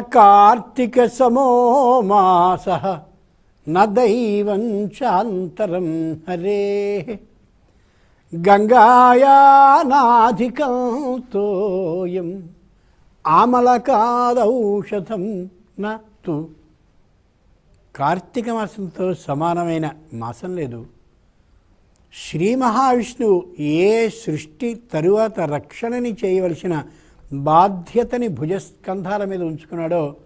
కార్తీక సమోమాస మాస చాంతరం హరే. గంగాయానాధికం తోయం ఆమలకాదౌషధం న కార్తీక మాసంతో సమానమైన మాసం లేదు. శ్రీ మహావిష్ణువు ఏ సృష్టి తరువాత రక్షణని చేయవలసిన బాధ్యతని భుజస్కంధాల మీద ఉంచుకున్నాడో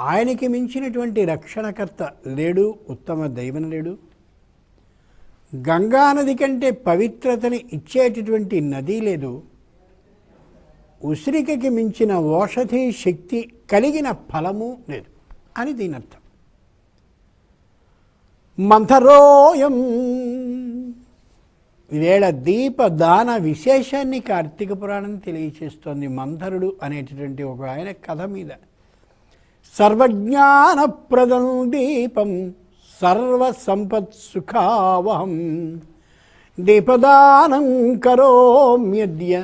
ఆయనకి మించినటువంటి రక్షణకర్త లేడు ఉత్తమ దైవం లేడు. గంగా నది కంటే పవిత్రతని ఇచ్చేటటువంటి నది లేదు. ఉసిరికకి మించిన ఓషధి శక్తి కలిగిన ఫలము లేదు అని దీని అర్థం మంథరోయం ఈవేళ దీపదాన విశేషాన్ని కార్తీక పురాణం తెలియచేస్తోంది మంథరుడు అనేటటువంటి ఒక ఆయన కథ మీద. సర్వజ్ఞానప్రదం దీపం సర్వసంపత్సుఖావహం దీపదానం కరోమ్యద్య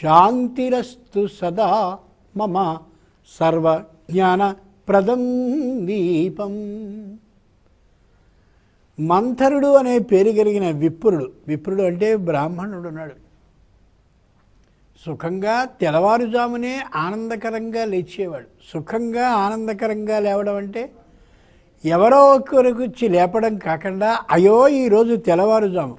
శాంతిరస్తు సదా మమ సర్వజ్ఞానప్రదం దీపం. మంథరుడు అనే పేరు కలిగిన విప్రుడు విప్రుడు అంటే బ్రాహ్మణుడు ఉన్నాడు. సుఖంగా తెల్లవారుజామునే ఆనందకరంగా లేచేవాడు. సుఖంగా ఆనందకరంగా లేవడం అంటే ఎవరో ఒకరికి వచ్చి లేపడం కాకుండా అయ్యో ఈరోజు తెల్లవారుజాము.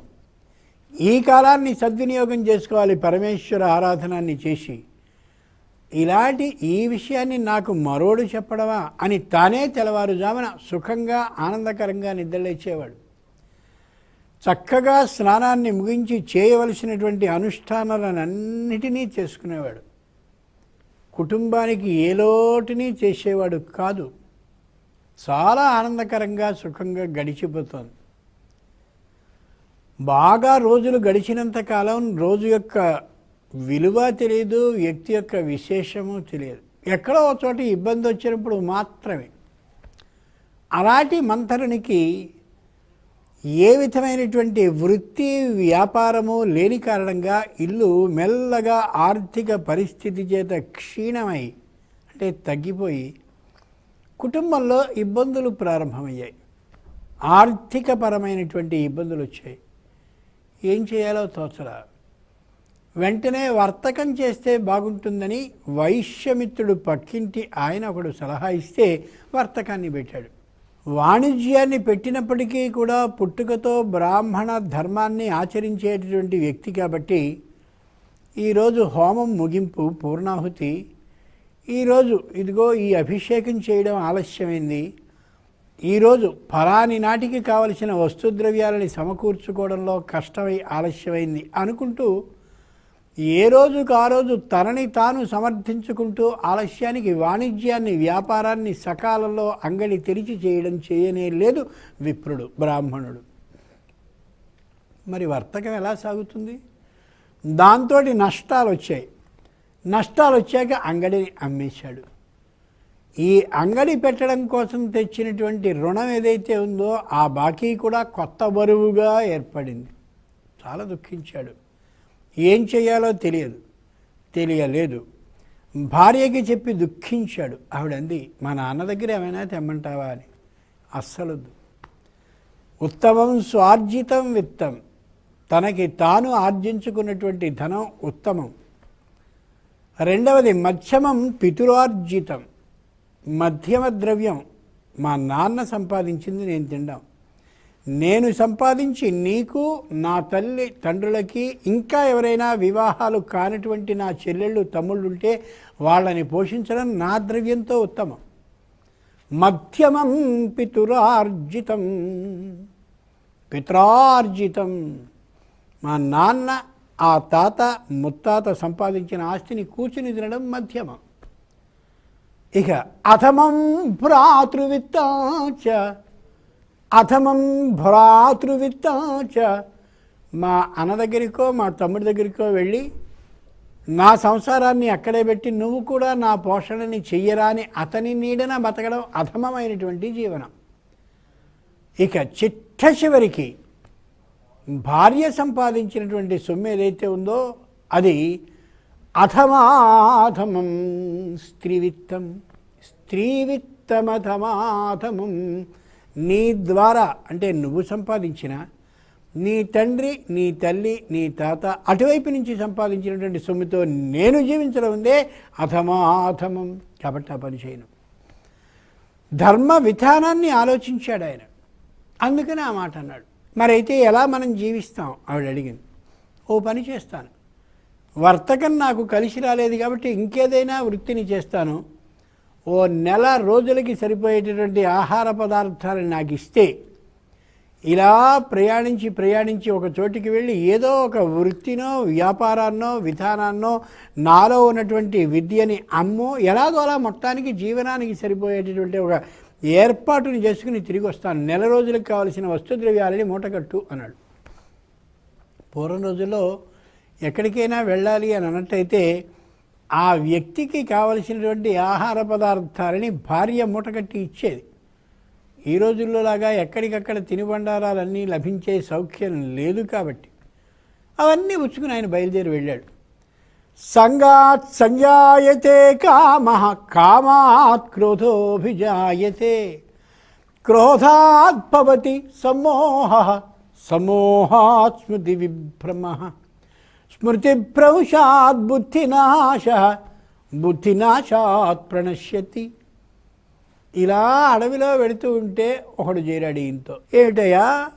ఈ కాలాన్ని సద్వినియోగం చేసుకోవాలి పరమేశ్వర ఆరాధనాన్ని చేసి. ఇలాంటి ఈ విషయాన్ని నాకు మరోడు చెప్పడమా అని తానే తెల్లవారుజామున సుఖంగా ఆనందకరంగా నిద్రలేచేవాడు. చక్కగా స్నానాన్ని ముగించి చేయవలసినటువంటి అనుష్ఠానాలన్నిటినీ చేసుకునేవాడు. కుటుంబానికి ఏ లోటుని చేసేవాడు కాదు. చాలా ఆనందకరంగా సుఖంగా గడిచిపోతుంది. బాగా రోజులు గడిచినంత కాలం రోజు యొక్క విలువ తెలియదు వ్యక్తి యొక్క విశేషము తెలియదు ఎక్కడో చోట ఇబ్బంది వచ్చినప్పుడు మాత్రమే. అలాంటి మంతరునికి ఏ విధమైనటువంటి వృత్తి వ్యాపారము లేని కారణంగా ఇల్లు మెల్లగా ఆర్థిక పరిస్థితి చేత క్షీణమై అంటే తగ్గిపోయి కుటుంబంలో ఇబ్బందులు ప్రారంభమయ్యాయి. ఆర్థికపరమైనటువంటి ఇబ్బందులు వచ్చాయి. ఏం చేయాలో తోచరా. వెంటనే వర్తకం చేస్తే బాగుంటుందని వైశ్యమిత్రుడు పక్కింటి ఆయన ఒకడు సలహా ఇస్తే వర్తకాన్ని పెట్టాడు. వాణిజ్యాన్ని పెట్టినప్పటికీ కూడా పుట్టుకతో బ్రాహ్మణ ధర్మాన్ని ఆచరించేటటువంటి వ్యక్తి కాబట్టి ఈరోజు హోమం ముగింపు పూర్ణాహుతి. ఈరోజు ఇదిగో ఈ అభిషేకం చేయడం ఆలస్యమైంది. ఈరోజు ఫలాని నాటికి కావలసిన వస్తుద్రవ్యాలని సమకూర్చుకోవడంలో కష్టమై ఆలస్యమైంది అనుకుంటూ ఏ రోజుకు ఆ రోజు తనని తాను సమర్థించుకుంటూ ఆలస్యానికి వాణిజ్యాన్ని వ్యాపారాన్ని సకాలంలో అంగడి తెరిచి చేయడం చేయనే లేదు విప్రుడు బ్రాహ్మణుడు. మరి వర్తకం ఎలా సాగుతుంది? దాంతో నష్టాలు వచ్చాయి. నష్టాలు వచ్చాక అంగడిని అమ్మేశాడు. ఈ అంగడి పెట్టడం కోసం తెచ్చినటువంటి రుణం ఏదైతే ఉందో ఆ బాకీ కూడా కొత్త బరువుగా ఏర్పడింది. చాలా దుఃఖించాడు. ఏం చేయాలో తెలియదు తెలియలేదు. భార్యకి చెప్పి దుఃఖించాడు. ఆవిడంది మా నాన్న దగ్గర ఏమైనా తెమ్మంటావా? అని. అస్సలు ఉత్తమం స్వార్జితం విత్తం. తనకి తాను ఆర్జించుకున్నటువంటి ధనం ఉత్తమం. రెండవది మధ్యమం పితురార్జితం మధ్యమ ద్రవ్యం. మా నాన్న సంపాదించింది నేను తిండాం. నేను సంపాదించి నీకు నా తల్లి తండ్రులకి ఇంకా ఎవరైనా వివాహాలు కానటువంటి నా చెల్లెళ్ళు తమ్ముళ్ళు ఉంటే వాళ్ళని పోషించడం నా ద్రవ్యంతో ఉత్తమం. మధ్యమం పితురార్జితం పితురార్జితం. మా నాన్న ఆ తాత ముత్తాత సంపాదించిన ఆస్తిని కూర్చుని తినడం మధ్యమం. ఇక అథమం భ్రాతృవిత్తాచ అథమం భ్రాతృవిత్తాచ మా అన్న దగ్గరికో మా తమ్ముడి దగ్గరికో వెళ్ళి నా సంసారాన్ని అక్కడే పెట్టి నువ్వు కూడా నా పోషణని చెయ్యరా అని అతని నీడన బతకడం అధమమైనటువంటి జీవనం. ఇక చిట్ట చివరికి భార్య సంపాదించినటువంటి సొమ్ము ఏదైతే ఉందో అది అథమాధమం స్త్రీవిత్తం స్త్రీవిత్తమథమాథమం నీ ద్వారా అంటే నువ్వు సంపాదించిన నీ తండ్రి నీ తల్లి నీ తాత అటువైపు నుంచి సంపాదించినటువంటి సొమ్ముతో నేను జీవించడం ఉందే అథమాథమం కాబట్టి ఆ పని చేయను. ధర్మ విధానాన్ని ఆలోచించాడు ఆయన. అందుకని ఆ మాట అన్నాడు. మరైతే ఎలా మనం జీవిస్తాం? ఆవిడ అడిగింది. ఓ పని చేస్తాను. వర్తకం నాకు కలిసి రాలేదు కాబట్టి ఇంకేదైనా వృత్తిని చేస్తాను. ఓ నెల రోజులకి సరిపోయేటటువంటి ఆహార పదార్థాలను నాకు ఇస్తే ఇలా ప్రయాణించి ప్రయాణించి ఒక చోటికి వెళ్ళి ఏదో ఒక వృత్తినో వ్యాపారాన్నో విధానాన్నో నాలో ఉన్నటువంటి విద్యని అమ్మో ఎలాగో అలా మొత్తానికి జీవనానికి సరిపోయేటటువంటి ఒక ఏర్పాటుని చేసుకుని తిరిగి వస్తాను. నెల రోజులకు కావలసిన వస్తుద్రవ్యాలని మూటకట్టు అన్నాడు. పూర్వం రోజుల్లో ఎక్కడికైనా వెళ్ళాలి అని అన్నట్టయితే ఆ వ్యక్తికి కావలసినటువంటి ఆహార పదార్థాలని భార్య మూటకట్టి ఇచ్చేది. ఈ రోజుల్లో లాగా ఎక్కడికక్కడ తినుబండారాలన్నీ లభించే సౌఖ్యం లేదు కాబట్టి. అవన్నీ ఉచ్చుకుని ఆయన బయలుదేరి వెళ్ళాడు. సంగాత్ సంజాయతే కామ కామాత్ క్రోధోభిజాయతే. క్రోధాత్ భవతి సమ్మోహ సమ్మోహాత్ స్మృతి విభ్రమ. స్మృతిభ్రంశాత్ బుద్ధినాశ బుద్ధినాశాత్ ప్రణశ్యతి. ఇలా అడవిలో వెళుతూ ఉంటే ఒకడు చేరాడు ఈయనతో. ఏమిటయ్యా?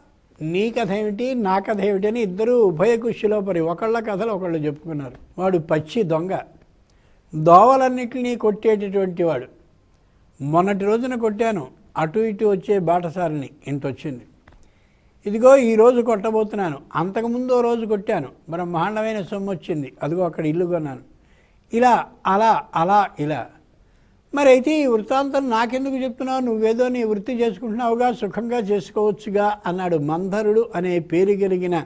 నీ కథ ఏమిటి? నా కథ ఏమిటి అని ఇద్దరు ఉభయ కుషిలో పరి ఒకళ్ళ కథలు ఒకళ్ళు చెప్పుకున్నారు. వాడు పచ్చి దొంగ. దోవలన్నిటినీ కొట్టేటటువంటి వాడు. మొన్నటి రోజున కొట్టాను. అటు ఇటు వచ్చే బాటసారిని ఇంత వచ్చింది ఇదిగో ఈ రోజు కొట్టబోతున్నాను. అంతకుముందు రోజు కొట్టాను. బ్రహ్మాండమైన సొమ్ము వచ్చింది. అదిగో అక్కడ ఇల్లు కొన్నాను. ఇలా అలా అలా ఇలా. మరి అయితే ఈ వృత్తాంతం నాకెందుకు చెప్తున్నావు? నువ్వేదో నీ వృత్తి చేసుకుంటున్నావుగా సుఖంగా చేసుకోవచ్చుగా అన్నాడు మంధరుడు అనే పేరు కలిగిన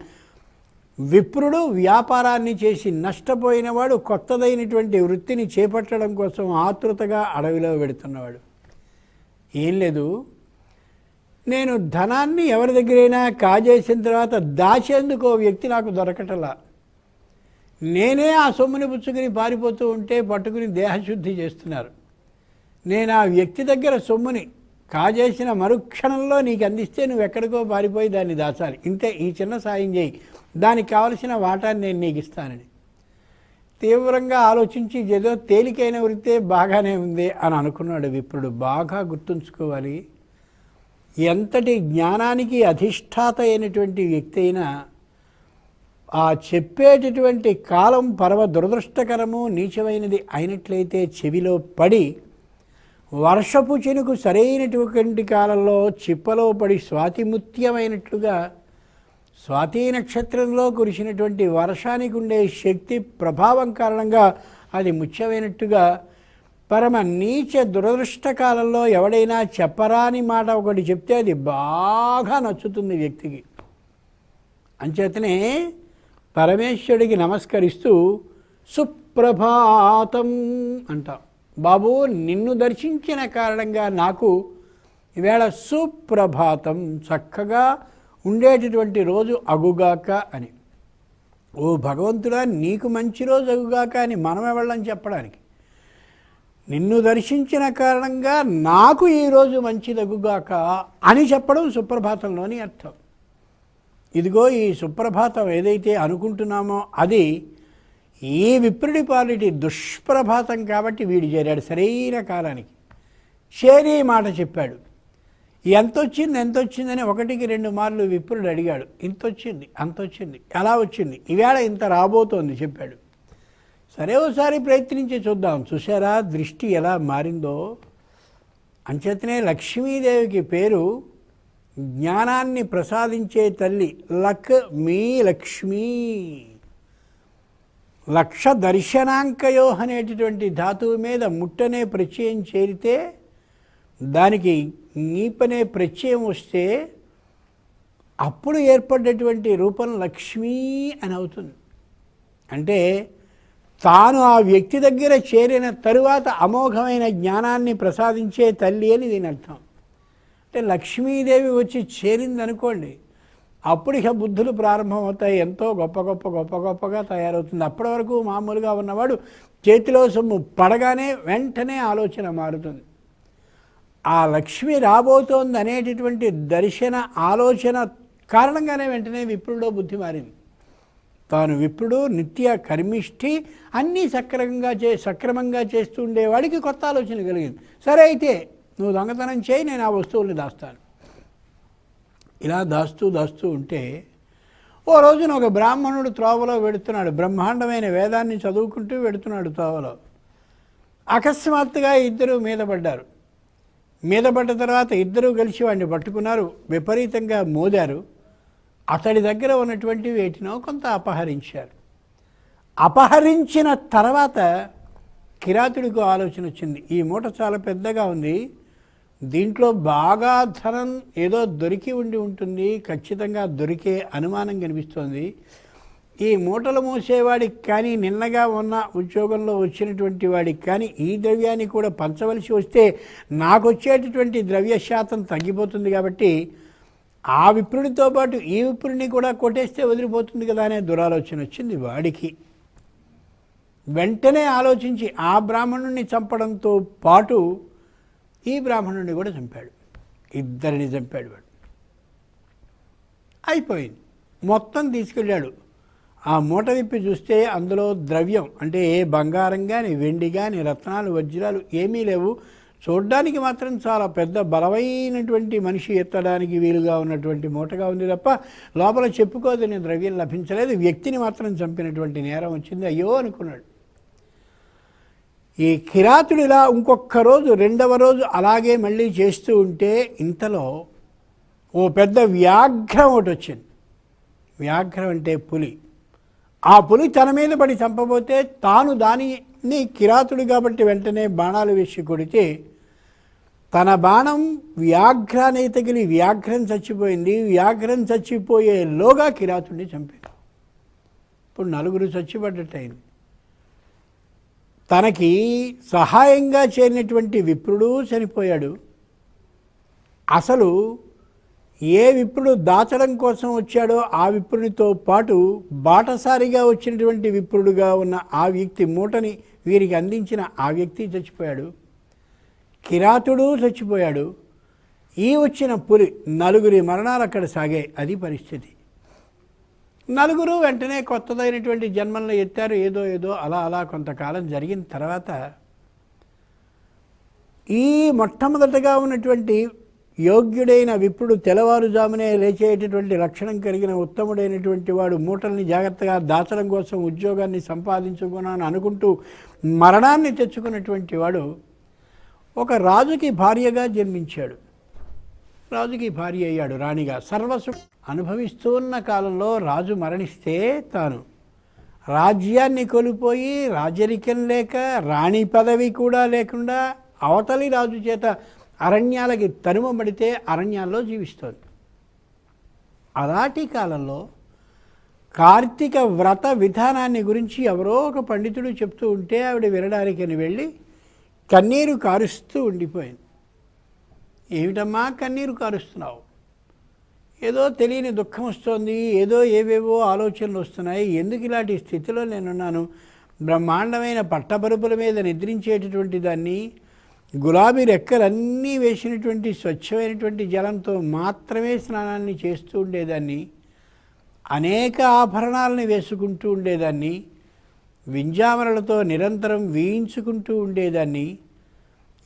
విప్రుడు వ్యాపారాన్ని చేసి నష్టపోయినవాడు కొత్తదైనటువంటి వృత్తిని చేపట్టడం కోసం ఆతృతగా అడవిలో పెడుతున్నవాడు ఏం లేదు. నేను ధనాన్ని ఎవరి దగ్గరైనా కాజేసిన తర్వాత దాచేందుకు ఓ వ్యక్తి నాకు దొరకటలా. నేనే ఆ సొమ్ముని పుచ్చుకుని పారిపోతూ ఉంటే పట్టుకుని దేహశుద్ధి చేస్తున్నారు. నేను ఆ వ్యక్తి దగ్గర సొమ్ముని కాజేసిన మరుక్షణంలో నీకు అందిస్తే నువ్వు ఎక్కడికో పారిపోయి దాన్ని దాచాలి. ఇంతే ఈ చిన్న సాయం చేయి. దానికి కావలసిన వాటాన్ని నేను నీకు ఇస్తానని. తీవ్రంగా ఆలోచించి ఏదో తేలికైన వృత్తే బాగానే ఉంది అని అనుకున్నాడు విప్రుడు. బాగా గుర్తుంచుకోవాలి. ఎంతటి జ్ఞానానికి అధిష్టాత అయినటువంటి వ్యక్తి అయినా ఆ చెప్పేటటువంటి కాలం పరమ దురదృష్టకరము నీచమైనది అయినట్లయితే చెవిలో పడి వర్షపు చెనుకు సరైనటువంటి కాలంలో చిప్పలో పడి స్వాతిముత్యమైనట్లుగా స్వాతి నక్షత్రంలో కురిసినటువంటి వర్షానికి ఉండే శక్తి ప్రభావం కారణంగా అది ముఖ్యమైనట్టుగా పరమ నీచ దురదృష్ట కాలంలో ఎవడైనా చెప్పరాని మాట ఒకటి చెప్తే అది బాగా నచ్చుతుంది వ్యక్తికి. అంచేతనే పరమేశ్వరుడికి నమస్కరిస్తూ సుప్రభాతం అంటాం. బాబు నిన్ను దర్శించిన కారణంగా నాకు ఈవేళ సుప్రభాతం చక్కగా ఉండేటటువంటి రోజు అగుగాక అని. ఓ భగవంతుడా నీకు మంచి రోజు అగుగాక అని మనం ఎవళ్ళని చెప్పడానికి? నిన్ను దర్శించిన కారణంగా నాకు ఈరోజు మంచి దగ్గుగాక అని చెప్పడం సుప్రభాతంలోని అర్థం. ఇదిగో ఈ సుప్రభాతం ఏదైతే అనుకుంటున్నామో అది ఈ విప్రుడి పాలిటి దుష్ప్రభాతం కాబట్టి వీడు చేరాడు సరైన కాలానికి. చేరి మాట చెప్పాడు. ఎంత వచ్చింది ఎంత వచ్చిందని ఒకటికి రెండు మార్లు విప్రుడు అడిగాడు. ఇంత వచ్చింది అంత వచ్చింది ఎలా వచ్చింది? ఈవేళ ఇంత రాబోతోంది చెప్పాడు. సరే ఒకసారి ప్రయత్నించి చూద్దాం. చూసారా దృష్టి ఎలా మారిందో? అంచేతనే లక్ష్మీదేవికి పేరు జ్ఞానాన్ని ప్రసాదించే తల్లి లక్ మీ లక్ష్మీ. లక్ష దర్శనాంకయో అనేటటువంటి ధాతువు మీద ముట్టనే ప్రత్యయం చేరితే దానికి నీపనే ప్రత్యయం వస్తే అప్పుడు ఏర్పడ్డటువంటి రూపం లక్ష్మీ అని అవుతుంది. అంటే తాను ఆ వ్యక్తి దగ్గర చేరిన తరువాత అమోఘమైన జ్ఞానాన్ని ప్రసాదించే తల్లి అని దీని అర్థం. అంటే లక్ష్మీదేవి వచ్చి చేరింది అనుకోండి అప్పుడు ఇక బుద్ధులు ప్రారంభమవుతాయి. ఎంతో గొప్ప గొప్ప గొప్ప గొప్పగా తయారవుతుంది. అప్పటి వరకు మామూలుగా ఉన్నవాడు చేతిలో సొమ్ము పడగానే వెంటనే ఆలోచన మారుతుంది. ఆ లక్ష్మి రాబోతోంది అనేటటువంటి దర్శన ఆలోచన కారణంగానే వెంటనే విప్రుడో బుద్ధి మారింది. తాను విప్రుడు నిత్య కర్మిష్ఠి అన్నీ సక్రమంగా చే సక్రమంగా చేస్తూ ఉండేవాడికి కొత్త ఆలోచన కలిగింది. సరే అయితే నువ్వు దొంగతనం చేయి నేను ఆ వస్తువుల్ని దాస్తాను. ఇలా దాస్తూ దాస్తూ ఉంటే ఓ రోజున ఒక బ్రాహ్మణుడు త్రోవలో వెడుతున్నాడు. బ్రహ్మాండమైన వేదాన్ని చదువుకుంటూ వెడుతున్నాడు త్రోవలో. అకస్మాత్తుగా ఇద్దరు మీద పడ్డారు. మీద పడ్డ తర్వాత ఇద్దరూ కలిసి వాడిని పట్టుకున్నారు. విపరీతంగా మోదారు. అతడి దగ్గర ఉన్నటువంటి వేటినో కొంత అపహరించారు. అపహరించిన తర్వాత కిరాతుడికి ఆలోచన వచ్చింది. ఈ మూట చాలా పెద్దగా ఉంది. దీంట్లో బాగా ధనం ఏదో దొరికి ఉండి ఉంటుంది. ఖచ్చితంగా దొరికే అనుమానం కనిపిస్తోంది. ఈ మూటలు మూసేవాడికి కానీ నిన్నగా ఉన్న ఉద్యోగంలో వచ్చినటువంటి వాడికి కానీ ఈ ద్రవ్యాన్ని కూడా పంచవలసి వస్తే నాకు వచ్చేటటువంటి ద్రవ్య శాతం తగ్గిపోతుంది కాబట్టి ఆ విప్రుడితో పాటు ఈ విప్రుడిని కూడా కొట్టేస్తే వదిలిపోతుంది కదా అనే దురాలోచన వచ్చింది వాడికి. వెంటనే ఆలోచించి ఆ బ్రాహ్మణుణ్ణి చంపడంతో పాటు ఈ బ్రాహ్మణుడిని కూడా చంపాడు. ఇద్దరిని చంపాడు వాడు. అయిపోయింది. మొత్తం తీసుకెళ్ళాడు. ఆ మూట విప్పి చూస్తే అందులో ద్రవ్యం అంటే ఏ బంగారం కానీ వెండి కానీ రత్నాలు వజ్రాలు ఏమీ లేవు. చూడ్డానికి మాత్రం చాలా పెద్ద బలమైనటువంటి మనిషి ఎత్తడానికి వీలుగా ఉన్నటువంటి మూటగా ఉంది తప్ప లోపల చెప్పుకోదని ద్రవ్యం లభించలేదు. వ్యక్తిని మాత్రం చంపినటువంటి నేరం వచ్చింది. అయ్యో అనుకున్నాడు. ఈ కిరాతుడు ఇలా ఇంకొక రోజు రెండవ రోజు అలాగే మళ్ళీ చేస్తూ ఉంటే ఇంతలో ఓ పెద్ద వ్యాఘ్రం ఒకటి వచ్చింది. వ్యాఘ్రం అంటే పులి. ఆ పులి తన మీద పడి చంపబోతే తాను దానిని కిరాతుడు కాబట్టి వెంటనే బాణాలు వేసి కొడితే తన బాణం వ్యాఘ్రాన్ని తగిలి వ్యాఘ్రం చచ్చిపోయింది. వ్యాఘ్రం చచ్చిపోయేలోగా కిరాతుడిని చంపాడు ఇప్పుడు నలుగురు చచ్చిపడ్డట్టయింది. తనకి సహాయంగా చేరినటువంటి విప్రుడు చనిపోయాడు. అసలు ఏ విప్రుడు దాచడం కోసం వచ్చాడో ఆ విప్రునితో పాటు బాటసారిగా వచ్చినటువంటి విప్రుడుగా ఉన్న ఆ వ్యక్తి మూటని వీరికి అందించిన ఆ వ్యక్తి చచ్చిపోయాడు. కిరాతుడు చచ్చిపోయాడు. ఈ వచ్చిన పులి నలుగురి మరణాలు అక్కడ సాగాయి అది పరిస్థితి. నలుగురు వెంటనే కొత్తదైనటువంటి జన్మలను ఎత్తారు. ఏదో ఏదో అలా అలా కొంతకాలం జరిగిన తర్వాత ఈ మొట్టమొదటగా ఉన్నటువంటి యోగ్యుడైన విప్రుడు తెల్లవారుజామునే లేచేటటువంటి లక్షణం కలిగిన ఉత్తముడైనటువంటి వాడు మూటల్ని జాగ్రత్తగా దాచడం కోసం ఉద్యోగాన్ని సంపాదించుకున్నాను అనుకుంటూ మరణాన్ని తెచ్చుకున్నటువంటి వాడు ఒక రాజుకి భార్యగా జన్మించాడు. రాజుకి భార్య అయ్యాడు రాణిగా. సర్వసు అనుభవిస్తున్న కాలంలో రాజు మరణిస్తే తాను. రాజ్యాన్ని కోల్పోయి రాజరికం లేక రాణి పదవి కూడా లేకుండా అవతలి రాజు చేత అరణ్యాలకి తరుమబడితే అరణ్యాల్లో జీవిస్తోంది. అలాంటి కాలంలో కార్తీక వ్రత విధానాన్ని గురించి ఎవరో ఒక పండితుడు చెప్తూ ఉంటే ఆవిడ వినడానికని వెళ్ళి కన్నీరు కారుస్తూ ఉండిపోయింది. ఏమిటమ్మా కన్నీరు కారుస్తున్నావు? ఏదో తెలియని దుఃఖం వస్తోంది ఏదో ఏవేవో ఆలోచనలు వస్తున్నాయి. ఎందుకు ఇలాంటి స్థితిలో నేనున్నాను? బ్రహ్మాండమైన పట్టబరుపుల మీద నిద్రించేటటువంటి దాన్ని గులాబీ రెక్కలన్నీ వేసినటువంటి స్వచ్ఛమైనటువంటి జలంతో మాత్రమే స్నానాన్ని చేస్తూ ఉండేదాన్ని అనేక ఆభరణాలను వేసుకుంటూ ఉండేదాన్ని వింజామరలతో నిరంతరం వేయించుకుంటూ ఉండేదాన్ని.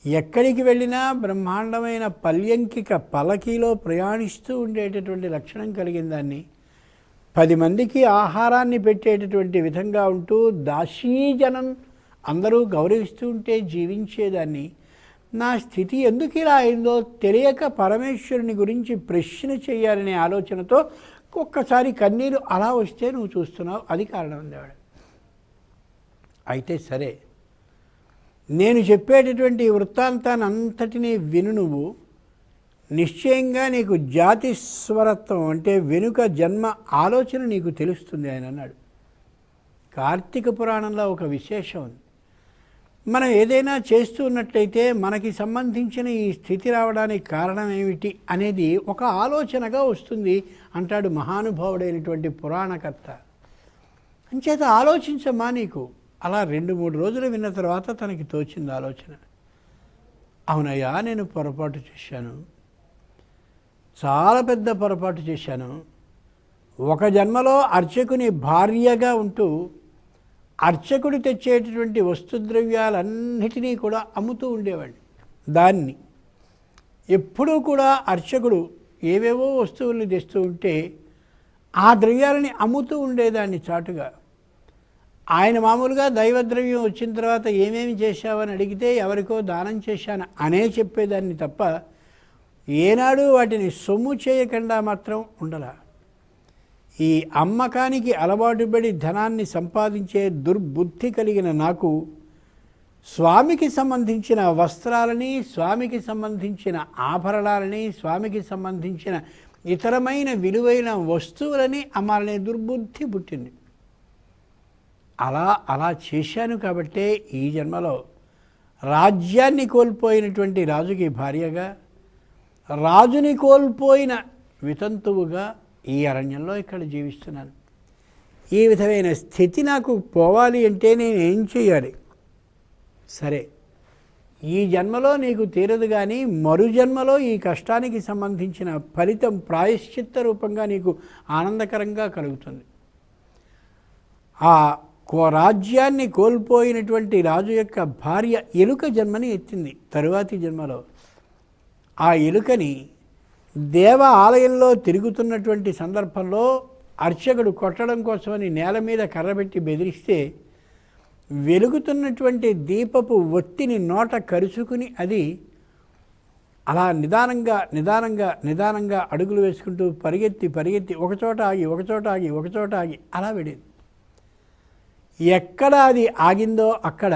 ఎక్కడికి వెళ్ళినా బ్రహ్మాండమైన పల్యంకిక పలకీలో ప్రయాణిస్తూ ఉండేటటువంటి లక్షణం కలిగిన దాన్ని. పది మందికి ఆహారాన్ని పెట్టేటటువంటి విధంగా ఉంటూ దాసీజనం అందరూ గౌరవిస్తూ ఉంటే జీవించేదాన్ని. నా స్థితి ఎందుకు ఇలా అయిందో తెలియక పరమేశ్వరుని గురించి ప్రశ్న చేయాలనే ఆలోచనతో ఒక్కసారి కన్నీరు అలా వస్తే నువ్వు చూస్తున్నావు అది కారణం ఉండేవాడు అయితే సరే. నేను చెప్పేటటువంటి వృత్తాంతాన్ని అంతటినీ విను నువ్వు. నిశ్చయంగా నీకు జాతి స్వరత్వం అంటే వెనుక జన్మ ఆలోచన నీకు తెలుస్తుంది ఆయన అన్నాడు. కార్తీక పురాణంలో ఒక విశేషం ఉంది. మనం ఏదైనా చేస్తూ ఉన్నట్లయితే మనకి సంబంధించిన ఈ స్థితి రావడానికి కారణం ఏమిటి అనేది ఒక ఆలోచనగా వస్తుంది అంటాడు మహానుభావుడైనటువంటి పురాణకర్త. అంచేత ఆలోచించమ్మా నీకు. అలా రెండు మూడు రోజులు విన్న తర్వాత తనకి తోచింది ఆలోచన. అవునయ్యా నేను పొరపాటు చేశాను. చాలా పెద్ద పొరపాటు చేశాను. ఒక జన్మలో అర్చకుని భార్యగా ఉంటూ అర్చకుడు తెచ్చేటటువంటి వస్తుద్రవ్యాలన్నిటినీ కూడా అమ్ముతూ ఉండేవాడిని. దాన్ని ఎప్పుడూ కూడా అర్చకుడు ఏవేవో వస్తువుల్ని తెస్తూ ఉంటే ఆ ద్రవ్యాలని అమ్ముతూ ఉండేదాన్ని చాటుగా. ఆయన మామూలుగా దైవద్రవ్యం వచ్చిన తర్వాత ఏమేమి చేశావని అడిగితే ఎవరికో దానం చేశాను అనే చెప్పేదాన్ని తప్ప ఏనాడు వాటిని సొమ్ము చేయకుండా మాత్రం ఉండలా. ఈ అమ్మకానికి అలవాటుపడి ధనాన్ని సంపాదించే దుర్బుద్ధి కలిగిన నాకు స్వామికి సంబంధించిన వస్త్రాలని స్వామికి సంబంధించిన ఆభరణాలని స్వామికి సంబంధించిన ఇతరమైన విలువైన వస్తువులని అమ్మాలనే దుర్బుద్ధి పుట్టింది. అలా అలా చేశాను కాబట్టే ఈ జన్మలో రాజ్యాన్ని కోల్పోయినటువంటి రాజుకి భార్యగా రాజుని కోల్పోయిన వితంతువుగా ఈ అరణ్యంలో ఇక్కడ జీవిస్తున్నాను. ఈ విధమైన స్థితి నాకు పోవాలి అంటే నేను ఏం చేయాలి? సరే ఈ జన్మలో నీకు తీరదు కానీ మరు జన్మలో ఈ కష్టానికి సంబంధించిన ఫలితం ప్రాయశ్చిత్త రూపంగా నీకు ఆనందకరంగా కలుగుతుంది. ఆ రాజ్యాన్ని కోల్పోయినటువంటి రాజు యొక్క భార్య ఎలుక జన్మని ఎత్తింది తరువాతి జన్మలో. ఆ ఎలుకని దేవ ఆలయంలో తిరుగుతున్నటువంటి సందర్భంలో అర్చకుడు కొట్టడం కోసమని నేల మీద కర్రబెట్టి బెదిరిస్తే వెలుగుతున్నటువంటి దీపపు ఒత్తిని నోట కరుచుకుని అది అలా నిదానంగా నిదానంగా నిదానంగా అడుగులు వేసుకుంటూ పరిగెత్తి పరిగెత్తి ఒకచోట ఆగి ఒకచోట ఆగి ఒకచోట ఆగి అలా వెళ్ళింది. ఎక్కడ అది ఆగిందో అక్కడ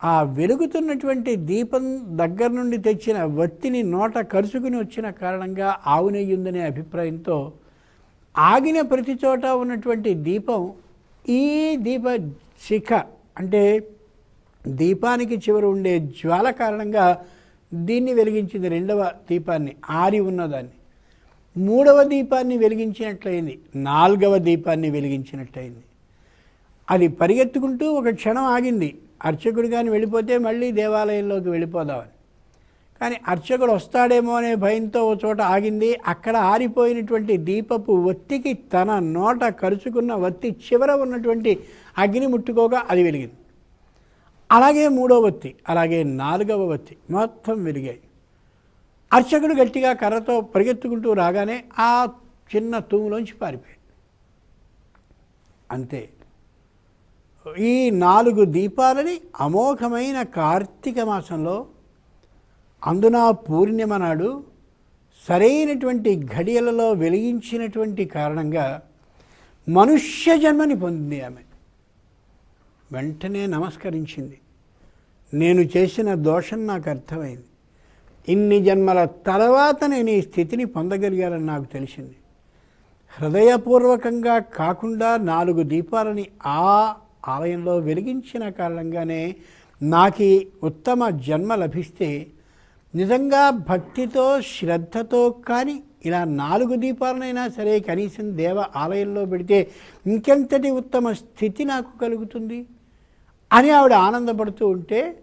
ఆ వెలుగుతున్నటువంటి దీపం దగ్గర నుండి తెచ్చిన వత్తిని నోట కరుచుకుని వచ్చిన కారణంగా ఆవునెయ్యిందనే అభిప్రాయంతో ఆగిన ప్రతి చోట ఉన్నటువంటి దీపం ఈ దీప శిఖ అంటే దీపానికి చివర ఉండే జ్వాల కారణంగా దీన్ని వెలిగించింది రెండవ దీపాన్ని ఆరి ఉన్నదాన్ని. మూడవ దీపాన్ని వెలిగించినట్లయింది నాలుగవ దీపాన్ని వెలిగించినట్లయింది. అది పరిగెత్తుకుంటూ ఒక క్షణం ఆగింది. అర్చకుడు కానీ వెళ్ళిపోతే మళ్ళీ దేవాలయంలోకి వెళ్ళిపోదామని. కానీ అర్చకుడు వస్తాడేమో అనే భయంతో ఓ చోట ఆగింది. అక్కడ ఆరిపోయినటువంటి దీపపు ఒత్తికి తన నోట కరుచుకున్న ఒత్తి చివర ఉన్నటువంటి అగ్ని ముట్టుకోగా అది వెలిగింది. అలాగే మూడో ఒత్తి అలాగే నాలుగవ ఒత్తి మొత్తం వెలిగాయి. అర్చకుడు గట్టిగా కర్రతో పరిగెత్తుకుంటూ రాగానే ఆ చిన్న తూములోంచి పారిపోయాడు. అంతే. ఈ నాలుగు దీపాలని అమోఘమైన కార్తీక మాసంలో అందున పూర్ణిమ నాడు సరైనటువంటి ఘడియలలో వెలిగించినటువంటి కారణంగా మనుష్య జన్మని పొందింది ఆమె. వెంటనే నమస్కరించింది. నేను చేసిన దోషం నాకు అర్థమైంది. ఇన్ని జన్మల తర్వాత నేను ఈ స్థితిని పొందగలిగానని నాకు తెలిసింది. హృదయపూర్వకంగా కాకుండా నాలుగు దీపాలని ఆ ఆలయంలో వెలిగించిన కారణంగానే నాకు ఉత్తమ జన్మ లభిస్తే నిజంగా భక్తితో శ్రద్ధతో కానీ ఇలా నాలుగు దీపాలనైనా సరే కనీసం దేవ ఆలయంలో పెడితే ఇంకెంతటి ఉత్తమ స్థితి నాకు కలుగుతుంది? అని ఆవిడ ఆనందపడుతూ ఉంటే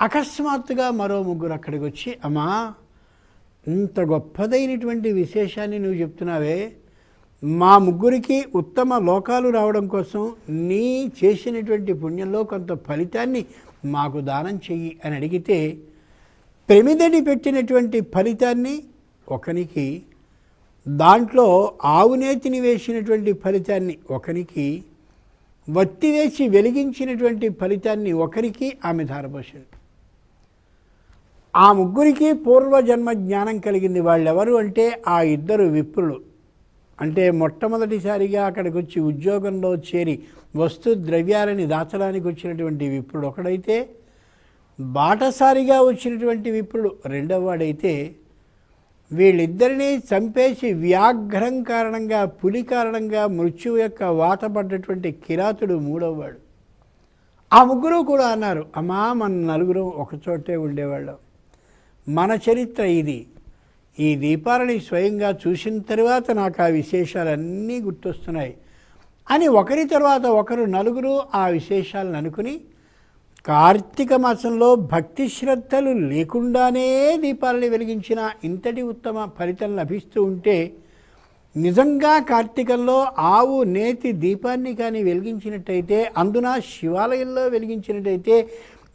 అకస్మాత్తుగా మరో ముగ్గురు అక్కడికి వచ్చి అమ్మా ఇంత గొప్పదైనటువంటి విశేషాన్ని నువ్వు చెప్తున్నావే. మా ముగ్గురికి ఉత్తమ లోకాలు రావడం కోసం నీ చేసినటువంటి పుణ్యంలో కొంత ఫలితాన్ని మాకు దానం చెయ్యి అని అడిగితే ప్రమిదని పెట్టినటువంటి ఫలితాన్ని ఒకనికి దాంట్లో ఆవునేతిని వేసినటువంటి ఫలితాన్ని ఒకనికి వత్తి వేసి వెలిగించినటువంటి ఫలితాన్ని ఒకరికి ఆమె ధారపోసింది. ఆ ముగ్గురికి పూర్వజన్మ జ్ఞానం కలిగింది వాళ్ళెవరు అంటే ఆ ఇద్దరు విప్రులు. అంటే మొట్టమొదటిసారిగా అక్కడికి వచ్చి ఉద్యోగంలో చేరి వస్తు ద్రవ్యాలని దాచడానికి వచ్చినటువంటి విప్రుడు ఒకడైతే బాటసారిగా వచ్చినటువంటి విప్రుడు రెండవ వాడైతే వీళ్ళిద్దరినీ చంపేసి వ్యాఘ్రం కారణంగా పులి కారణంగా మృత్యువు యొక్క వాతపడ్డటువంటి కిరాతుడు మూడవవాడు. ఆ ముగ్గురు కూడా అన్నారు అమ్మా మన నలుగురు ఒకచోటే ఉండేవాళ్ళం. మన చరిత్ర ఇది. ఈ దీపాలని స్వయంగా చూసిన తర్వాత నాకు ఆ విశేషాలన్నీ గుర్తొస్తున్నాయి. అని ఒకరి తర్వాత ఒకరు నలుగురు ఆ విశేషాలను అనుకుని కార్తీక మాసంలో భక్తి శ్రద్ధలు లేకుండానే దీపాలని వెలిగించిన ఇంతటి ఉత్తమ ఫలితం లభిస్తూ ఉంటే నిజంగా కార్తీకంలో ఆవు నేతి దీపాన్ని కానీ వెలిగించినట్టయితే అందున శివాలయంలో వెలిగించినట్టయితే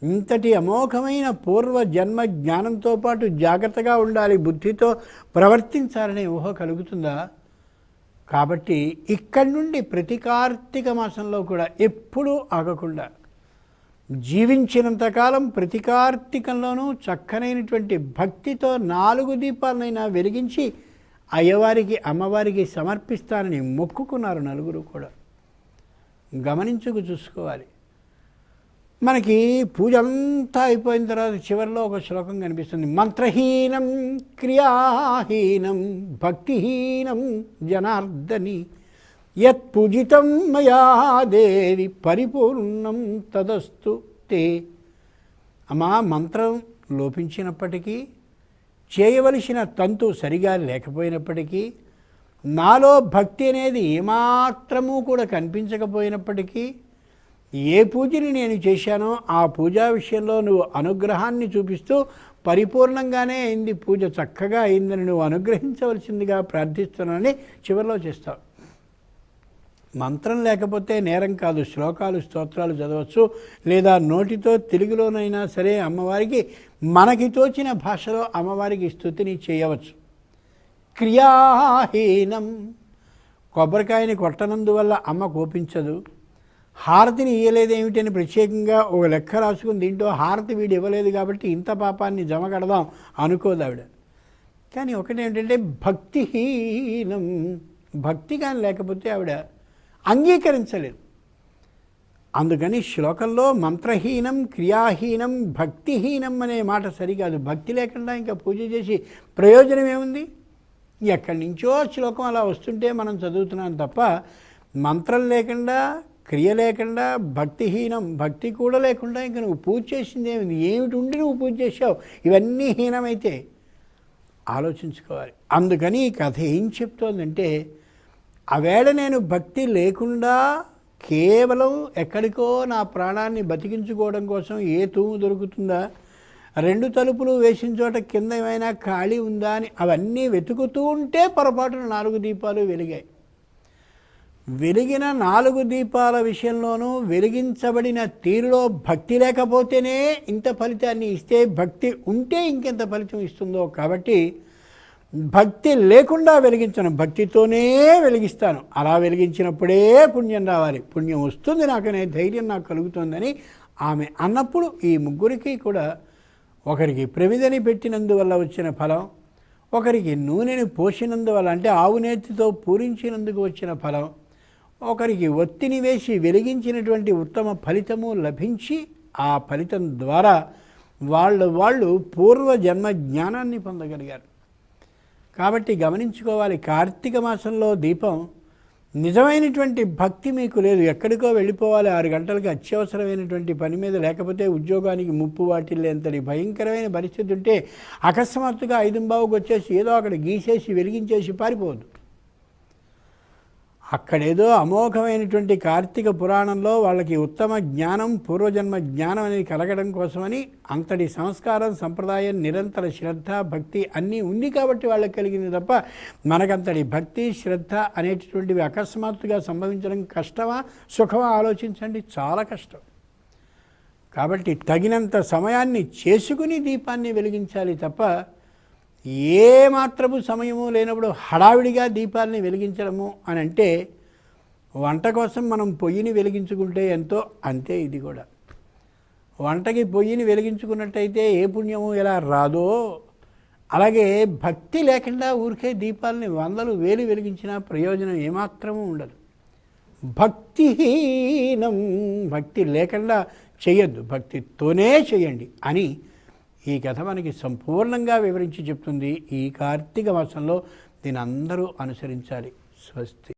ఇంతటి అమోఘమైన పూర్వ జన్మ జ్ఞానంతో పాటు జాగ్రత్తగా ఉండాలి బుద్ధితో ప్రవర్తించాలనే ఊహ కలుగుతుందా? కాబట్టి ఇక్కడి నుండి ప్రతి కార్తీక మాసంలో కూడా ఎప్పుడూ ఆగకుండా జీవించినంతకాలం ప్రతి కార్తీకంలోనూ చక్కనైనటువంటి భక్తితో నాలుగు దీపాలనైనా వెలిగించి అయ్యవారికి అమ్మవారికి సమర్పిస్తానని మొక్కుకున్నారు నలుగురు కూడా. గమనించుకు చూసుకోవాలి. మనకి పూజ అంతా అయిపోయిన తర్వాత చివరిలో ఒక శ్లోకం కనిపిస్తుంది. మంత్రహీనం క్రియాహీనం భక్తిహీనం జనార్దని. యత్ పూజితం మయా దేవి పరిపూర్ణం తదస్తు తే. అమ్మా మంత్రం లోపించినప్పటికీ చేయవలసిన తంతు సరిగా లేకపోయినప్పటికీ నాలో భక్తి అనేది ఏమాత్రము కూడా కనిపించకపోయినప్పటికీ ఏ పూజని నేను చేశానో ఆ పూజా విషయంలో నువ్వు అనుగ్రహాన్ని చూపిస్తూ పరిపూర్ణంగానే అయింది. పూజ చక్కగా అయిందని నువ్వు అనుగ్రహించవలసిందిగా ప్రార్థిస్తున్నానని చివరిలో చేస్తావు. మంత్రం లేకపోతే నేరం కాదు. శ్లోకాలు స్తోత్రాలు చదవచ్చు. లేదా నోటితో తెలుగులోనైనా సరే అమ్మవారికి మనకి తోచిన భాషలో అమ్మవారికి స్థుతిని చేయవచ్చు. క్రియాహీనం. కొబ్బరికాయని కొట్టనందువల్ల అమ్మ కోపించదు. హారతిని ఇవ్వలేదేమిటని ప్రత్యేకంగా ఒక లెక్క రాసుకుని దీంట్లో హారతి వీడు ఇవ్వలేదు కాబట్టి ఇంత పాపాన్ని జమ కడదాం అనుకోదు ఆవిడ. కానీ ఒకటేమిటంటే భక్తిహీనం. భక్తి కానీ లేకపోతే ఆవిడ అంగీకరించలేదు. అందుకని శ్లోకంలో మంత్రహీనం క్రియాహీనం భక్తిహీనం అనే మాట సరికాదు. భక్తి లేకుండా ఇంకా పూజ చేసి ప్రయోజనం ఏముంది? ఎక్కడి నుంచో శ్లోకం అలా వస్తుంటే మనం చదువుతున్నాం తప్ప మంత్రం లేకుండా క్రియ లేకుండా భక్తిహీనం భక్తి కూడా లేకుండా ఇంకా నువ్వు పూజ చేసింది ఏమిటి ఏమిటి ఉండి నువ్వు పూజ చేసావు ఇవన్నీ హీనమైతే ఆలోచించుకోవాలి. అందుకని ఈ కథ ఏం చెప్తోందంటే ఆవేళ నేను భక్తి లేకుండా కేవలం ఎక్కడికో నా ప్రాణాన్ని బతికించుకోవడం కోసం ఏ తూము దొరుకుతుందా? రెండు తలుపులు వేసిన చోట కింద ఏమైనా ఖాళీ ఉందా? అని అవన్నీ వెతుకుతూ ఉంటే పొరపాటున నాలుగు దీపాలు వెలిగాయి. వెలిగిన నాలుగు దీపాల విషయంలోనూ వెలిగించబడిన తీరులో భక్తి లేకపోతేనే ఇంత ఫలితాన్ని ఇస్తే భక్తి ఉంటే ఇంకెంత ఫలితం ఇస్తుందో కాబట్టి భక్తి లేకుండా వెలిగించను. భక్తితోనే వెలిగిస్తాను. అలా వెలిగించినప్పుడే పుణ్యం రావాలి. పుణ్యం వస్తుంది నాకనే ధైర్యం నాకు కలుగుతుందని ఆమె అన్నప్పుడు ఈ ముగ్గురికి కూడా ఒకరికి ప్రమిదని పెట్టినందువల్ల వచ్చిన ఫలం ఒకరికి నూనెని పోసినందువల్ల అంటే ఆవు నేతితో పూరించినందుకు వచ్చిన ఫలం ఒకరికి ఒత్తిని వేసి వెలిగించినటువంటి ఉత్తమ ఫలితము లభించి ఆ ఫలితం ద్వారా వాళ్ళు వాళ్ళు పూర్వజన్మ జ్ఞానాన్ని పొందగలిగారు. కాబట్టి గమనించుకోవాలి కార్తీక మాసంలో దీపం నిజమైనటువంటి భక్తి మీకు లేదు. ఎక్కడికో వెళ్ళిపోవాలి ఆరు గంటలకి అత్యవసరమైనటువంటి పని మీద లేకపోతే ఉద్యోగానికి ముప్పు వాటిల్లేంతటి భయంకరమైన పరిస్థితి ఉంటే అకస్మాత్తుగా ఐదుంబావుకి వచ్చేసి ఏదో అక్కడ గీసేసి వెలిగించేసి పారిపోవద్దు. అక్కడేదో అమోఘమైనటువంటి కార్తీక పురాణంలో వాళ్ళకి ఉత్తమ జ్ఞానం పూర్వజన్మ జ్ఞానం అనేది కలగడం కోసమని అంతటి సంస్కారం సంప్రదాయం నిరంతర శ్రద్ధ భక్తి అన్నీ ఉంది కాబట్టి వాళ్ళకి కలిగింది తప్ప మనకంతటి భక్తి శ్రద్ధ అనేటటువంటివి అకస్మాత్తుగా సంభవించడం కష్టమా సుఖమా ఆలోచించండి. చాలా కష్టం. కాబట్టి తగినంత సమయాన్ని చేసుకుని దీపాన్ని వెలిగించాలి తప్ప ఏ మాత్రము సమయము లేనప్పుడు హడావిడిగా దీపాలని వెలిగించడము అని అంటే వంట కోసం మనం పొయ్యిని వెలిగించుకుంటే ఎంతో అంతే ఇది కూడా. వంటకి పొయ్యిని వెలిగించుకున్నట్టయితే ఏ పుణ్యము ఎలా రాదో అలాగే భక్తి లేకుండా ఊరికే దీపాలని వందలు వేలు వెలిగించినా ప్రయోజనం ఏమాత్రము ఉండదు. భక్తిహీనం భక్తి లేకుండా చేయొద్దు భక్తితోనే చేయండి అని ఈ కథ మనకి సంపూర్ణంగా వివరించి చెప్తుంది ఈ కార్తీక మాసంలో దీని అందరూ అనుసరించాలి. స్వస్తి.